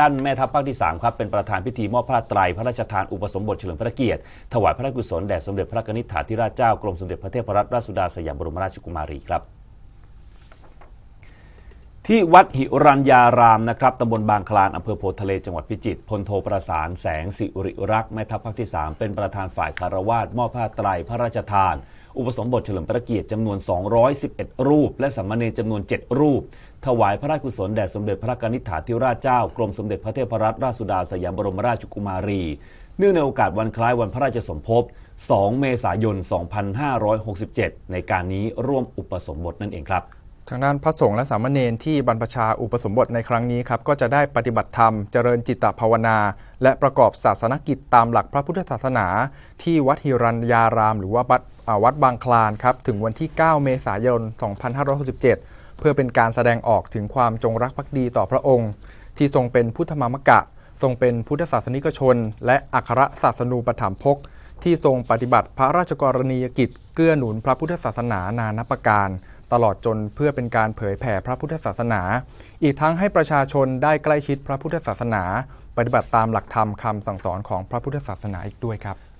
ด้านแม่ทัพภาคที่ 3 ครับ เป็นประธานพิธีมอบผ้าไตรพระราชทานอุปสมบทเฉลิมพระเกียรติ ถวายพระราชกุศลแด่สมเด็จพระนิธิถาธิราชเจ้ากรมสมเด็จพระเทพรัตนราชสุดาสยามบรมราชกุมารีครับที่วัดหิรัญญารามนะครับตำบลบางคลานอำเภอโพธิ์ทะเลจังหวัดพิจิตรพลโทประสานแสงสิริรักษ์แม่ทัพภาคที่ 3 เป็นประธานฝ่ายคารวาสมอบผ้าไตรพระราชทาน อุปสมบทเฉลิมพระเกียรติจำนวน 211 รูป และสามเณรจำนวน 7 รูป ถวายพระราชกุศลแด่สมเด็จพระกนิษฐาธิราชเจ้ากรมสมเด็จพระเทพรัตนราชสุดาสยามบรมราชกุมารี เนื่องในโอกาสวันคล้ายวันพระราชสมภพ 2 เมษายน 2567 ในการนี้ร่วมอุปสมบทนั่นเองครับ ทางด้านพระสงฆ์และสามเณรที่บรรพชาอุปสมบทในครั้งนี้ครับก็จะได้ปฏิบัติธรรมเจริญจิตตภาวนา และประกอบศาสนกิจตามหลักพระพุทธศาสนา ที่วัดหิรัญญาราม หรือว่าวัดวัดบางคลานครับถึงวันที่ 9 เมษายน 2567 เพื่อเป็นการแสดงออกถึงความจงรักภักดีต่อพระองค์ ที่ทรงเป็นพุทธมามกะ ทรงเป็นพุทธศาสนิกชน และอัครศาสนูปถัมภกที่ทรงปฏิบัติพระราชกรณียกิจเกื้อหนุนพระพุทธศาสนานานับประการ ตลอดจนเพื่อเป็นการเผยแผ่พระพุทธศาสนา อีกทั้งให้ประชาชนได้ใกล้ชิดพระพุทธศาสนา ปฏิบัติตามหลักธรรมคำสั่งสอนของพระพุทธศาสนาอีกด้วยครับ